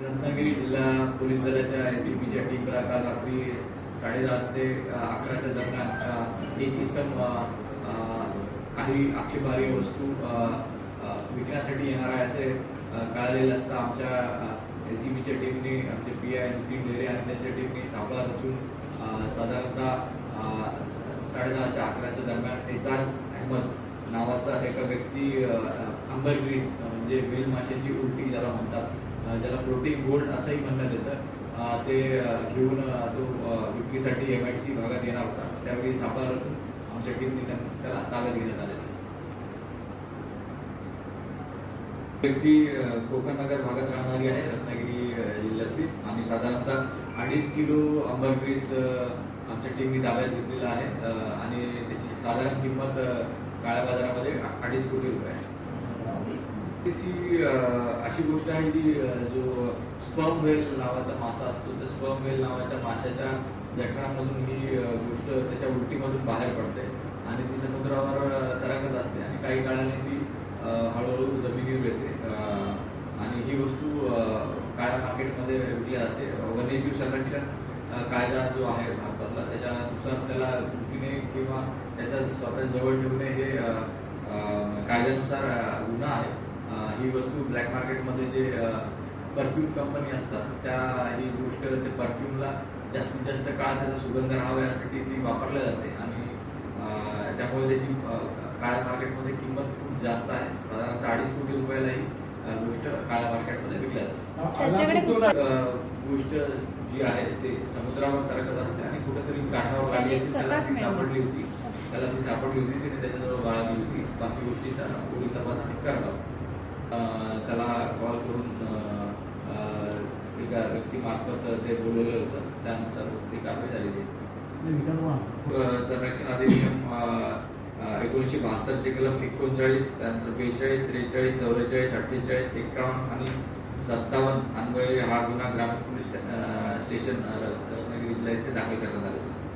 रत्नागिरी जिल्हा पोलीस दलाच्या S C पीच्या टीमला काल रात्री साडेदहा ते अकराच्या दरम्यान एक इसम काही आक्षेपार्ह वस्तू विकण्यासाठी येणार आहे असे कळालेलं असता. आमच्या एस सी पीच्या टीमने आमचे पी आय नितीन डेरे आणि त्यांच्या टीमने सापळा रचून साधारणतः साडेदहाच्या अकराच्या दरम्यान एजाज अहमद नावाचा एका व्यक्ती अ, म्हणजे वेल माशाची उलटी ज्याला म्हणतात ज्याला फ्लोटिंग गोल्ड असंही म्हणण्यात येतं. ते घेऊन तो विक्रीसाठी एम आय सी भागात येणार होता. त्यावेळी सापळा रचून आमच्या टीमने त्याला ताब्यात घेण्यात आले व्यक्ती कोकण नगर भागात राहणारी आहे रत्नागिरी जिल्ह्यातलीच आम्ही साधारणतः अडीच किलो अंबरग्रीस आमच्या टीमनी ताब्यात घेतलेला आहे. आणि त्याची साधारण किंमत काळ्या बाजारामध्ये अडीच कोटी रुपये आहे. अशी गोष्ट आहे की जो स्पर्म वेल नावाचा मासा असतो त्या स्पर्म वेल नावाच्या माशाच्या जठरामधून ही गोष्ट त्याच्या उलटीमधून बाहेर पडते आणि ती समुद्रावर तरंगत असते आणि काही काळाने ती हळूहळू जमिनीवर येते. आणि ही वस्तू काळ्या मार्केटमध्ये विकली जाते. वन्यजीव संरक्षण कायदा जो आहे भारतातला त्याच्यानुसार त्याला किंवा त्याच्या स्वतः जवळ ठेवणे हे कायद्यानुसार ही वस्तू ब्लॅक मार्केटमध्ये जे परफ्यूम कंपनी असतात त्या ही गोष्ट ते परफ्यूमला जास्तीत जास्त काळ त्याचा सुगंध राहावा यासाठी ती वापरल्या जाते. आणि त्यामुळे त्याची काळ्या मार्केटमध्ये किंमत खूप जास्त आहे. साधारणतः अडीच कोटी रुपयाला ही गोष्ट काळ्या मार्केटमध्ये विकल्या जाते. गोष्ट जी आहे ते समुद्रावर तरकत असते आणि कुठेतरी काठावर लागली त्याने. सापडली होती. त्याला ती सापडली होती तिने त्याच्याजवळ बाळगली होती. बाकी गोष्टीचा पुढील तपास आम्ही करत आहोत. त्याला कॉल करून एका व्यक्तीमार्फत ते बोलवलं होतं. त्यानुसार ती कारवाई झालेली आहे. संरक्षण अधिनियम एकोणीसशे बहात्तरचे कलम एकोणचाळीस त्यानंतर बेचाळीस त्रेचाळीस चौवेचाळीस अठ्ठेचाळीस एक्कावन्न आणि सत्तावन्न अन्वये हा गुन्हा ग्रामीण पोलीस स्टेशन रत्नागिरी जिल्हा दाखल करण्यात आला